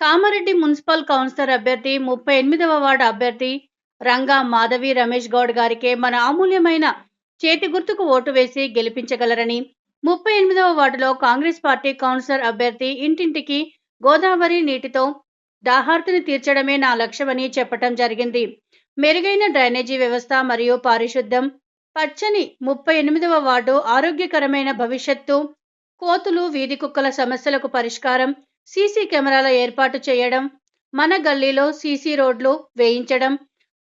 Kamareddy municipal councillor అభ్యర్థి ముప్పై ఎనిమిదవ వార్డు అభ్యర్థి రంగా మాధవి రమేష్ గౌడ్ గారికే మన అమూల్యమైన చేతి గుర్తుకు ఓటు వేసి గెలిపించగలరని ముప్పై ఎనిమిదవ వార్డులో కాంగ్రెస్ పార్టీ కౌన్సిలర్ అభ్యర్థి ఇంటింటికి గోదావరి నీటితో దాహార్తిని తీర్చడమే నా లక్ష్యమని చెప్పటం జరిగింది. మెరుగైన డ్రైనేజీ వ్యవస్థ మరియు పారిశుద్ధ్యం పచ్చని ముప్పై ఎనిమిదవ వార్డు ఆరోగ్యకరమైన భవిష్యత్తు కోతులు వీధి కుక్కల సమస్యలకు పరిష్కారం సీసీ కెమెరాల ఏర్పాటు చేయడం మన గల్లీలో సీసీ రోడ్లు వేయించడం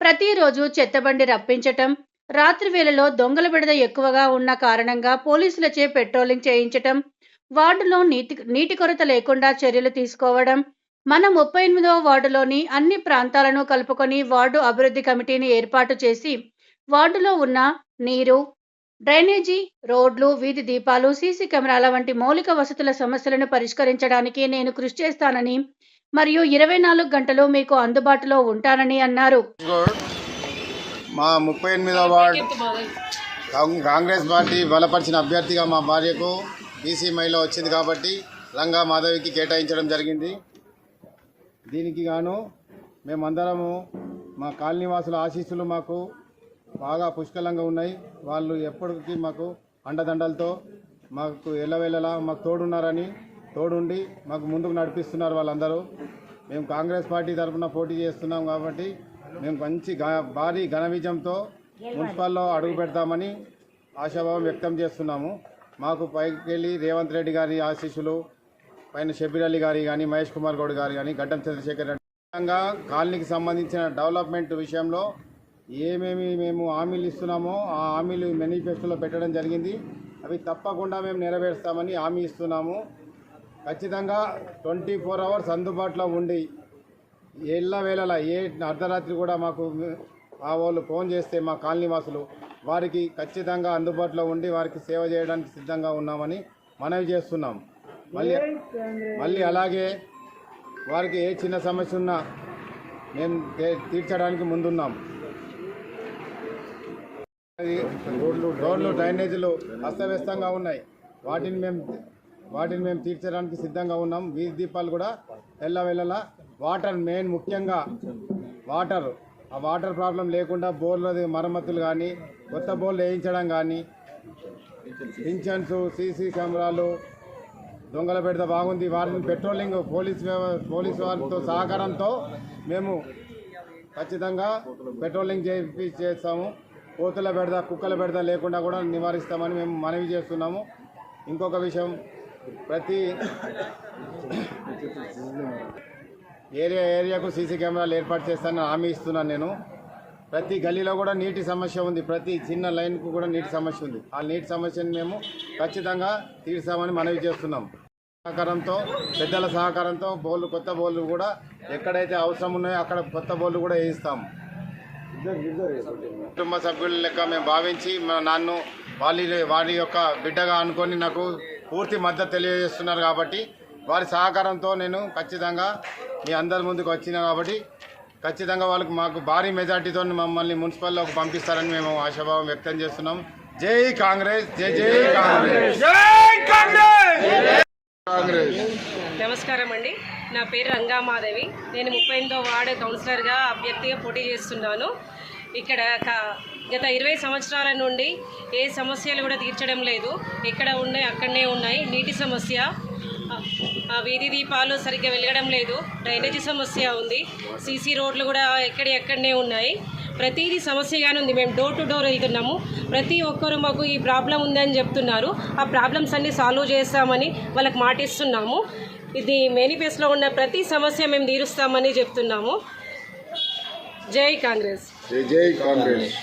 ప్రతిరోజు చెత్తబండి రప్పించటం రాత్రి వేళలో దొంగల బిడద ఎక్కువగా ఉన్న కారణంగా పోలీసులచే పెట్రోలింగ్ చేయించటం వార్డులో నీటి నీటి కొరత లేకుండా చర్యలు తీసుకోవడం మన ముప్పై ఎనిమిదవ వార్డులోని అన్ని ప్రాంతాలను కలుపుకొని వార్డు అభివృద్ధి కమిటీని ఏర్పాటు చేసి వార్డులో ఉన్న నీరు డ్రైనేజీ రోడ్లు వీధి దీపాలు సీసీ కెమెరాల వంటి మౌలిక వసతుల సమస్యలను పరిష్కరించడానికి నేను కృషి చేస్తానని మరియు ఇరవై నాలుగు గంటలు మీకు అందుబాటులో ఉంటానని అన్నారు. మా ముప్పై ఎనిమిదవ వార్డ్ కాంగ్రెస్ పార్టీ బలపరిచిన అభ్యర్థిగా మా భార్యకు బీసీ మహిళ వచ్చింది కాబట్టి రంగా మాధవికి కేటాయించడం జరిగింది. దీనికి గాను మేమందరము మా కాలనీవాసుల ఆశీస్సులు మాకు బాగా పుష్కలంగా ఉన్నాయి. వాళ్ళు ఎప్పటికీ మాకు అండదండలతో మాకు ఎల్లవేళలా మాకు తోడున్నారని తోడుండి మాకు ముందుకు నడిపిస్తున్నారు వాళ్ళందరూ. మేము కాంగ్రెస్ పార్టీ తరఫున పోటీ చేస్తున్నాం కాబట్టి మేము మంచి భారీ ఘన విజయంతో మున్సిపల్లో అడుగు పెడతామని ఆశాభావం వ్యక్తం చేస్తున్నాము. మాకు పైకి వెళ్ళి రేవంత్ రెడ్డి గారి ఆశీస్సులు పైన షబీర్ అలీ గారి కానీ మహేష్ కుమార్ గౌడ్ గారు కానీ గడ్డం చంద్రశేఖర్ రెడ్డి కాలనీకి సంబంధించిన డెవలప్మెంట్ విషయంలో ఏమేమి మేము హామీలు ఇస్తున్నామో ఆ హామీలు మేనిఫెస్టోలో పెట్టడం జరిగింది. అవి తప్పకుండా మేము నెరవేరుస్తామని హామీ ఇస్తున్నాము. ఖచ్చితంగా ట్వంటీ ఫోర్ అవర్స్ అందుబాటులో ఉండి ఎల్ల వేళలా ఏ అర్ధరాత్రి కూడా మాకు ఆ వాళ్ళు ఫోన్ చేస్తే మా కాలనీవాసులు వారికి ఖచ్చితంగా అందుబాటులో ఉండి వారికి సేవ చేయడానికి సిద్ధంగా ఉన్నామని మనవి చేస్తున్నాం. మళ్ళీ మళ్ళీ అలాగే వారికి ఏ చిన్న సమస్య ఉన్నా మేము తీర్చడానికి ముందున్నాం. రోడ్లు రోడ్లు డ్రైనేజీలు అస్తవ్యస్తంగా ఉన్నాయి. వాటిని మేము వాటిని మేము తీర్చడానికి సిద్ధంగా ఉన్నాం. వీధి దీపాలు కూడా ఎల్లవెల్లలా వాటర్ మెయిన్ ముఖ్యంగా వాటర్. ఆ వాటర్ ప్రాబ్లం లేకుండా బోర్లది మరమ్మతులు కానీ కొత్త బోర్లు వేయించడం కానీ పింఛన్స్ సీసీ కెమెరాలు దొంగల పెడత బాగుంది. వారిని పెట్రోలింగ్ పోలీస్ పోలీస్ వారితో సహకారంతో మేము ఖచ్చితంగా పెట్రోలింగ్ చేపి చేస్తాము. కోతుల బెడద కుక్కల బెడద లేకుండా కూడా నివారిస్తామని మేము మనవి చేస్తున్నాము. ఇంకొక విషయం ప్రతి ఏరియా ఏరియాకు సీసీ కెమెరాలు ఏర్పాటు చేస్తానని హామీ ఇస్తున్నాను నేను. ప్రతి గల్లీలో కూడా నీటి సమస్య ఉంది. ప్రతి చిన్న లైన్కు కూడా నీటి సమస్య ఉంది. ఆ నీటి సమస్యను మేము ఖచ్చితంగా తీర్చామని మనవి చేస్తున్నాం. సహకారంతో పెద్దల సహకారంతో బోర్లు కొత్త బోర్లు కూడా ఎక్కడైతే అవసరం ఉన్నాయో అక్కడ కొత్త బోర్లు కూడా వేయిస్తాం. కుటుంబ సభ్యుల లెక్క మేము భావించి మా నాన్ను వాళ్ళ వారి యొక్క బిడ్డగా అనుకొని నాకు పూర్తి మద్దతు తెలియజేస్తున్నారు కాబట్టి వారి సహకారంతో నేను ఖచ్చితంగా మీ అందరి ముందుకు వచ్చిన కాబట్టి ఖచ్చితంగా వాళ్ళకి మాకు భారీ మెజార్టీతో మమ్మల్ని మున్సిపల్లోకి పంపిస్తారని మేము ఆశాభావం వ్యక్తం చేస్తున్నాం. జై కాంగ్రెస్ జై జై కాంగ్రెస్. కాంగ్రెస్! నమస్కారం అండి. నా పేరు రంగామాధవి నేను ముప్పై ఎనిమిదో వార్డు కౌన్సిలర్గా అభ్యర్థిగా పోటీ చేస్తున్నాను. ఇక్కడ గత ఇరవై సంవత్సరాల నుండి ఏ సమస్యలు కూడా తీర్చడం లేదు. ఎక్కడ ఉన్నాయి అక్కడనే ఉన్నాయి. నీటి సమస్య ఆ- వీధి దీపాలు సరిగ్గా వెలగడం లేదు. డ్రైనేజీ సమస్య ఉంది. సీసీ రోడ్లు కూడా ఎక్కడి ఎక్కడనే ఉన్నాయి. ప్రతిదీ సమస్యగానే ఉంది. మేము డోర్ టు డోర్ వెళ్తున్నాము. ప్రతి ఒక్కరు మాకు ఈ ప్రాబ్లం ఉందని చెప్తున్నారు. ఆ ప్రాబ్లమ్స్ అన్ని సాల్వ్ చేస్తామని వాళ్ళకి మాటిస్తున్నాము. ఇది మేనిఫెస్టోలో ఉన్న ప్రతి సమస్య మేము తీరుస్తామని చెప్తున్నాము జై కాంగ్రెస్ జై జై కాంగ్రెస్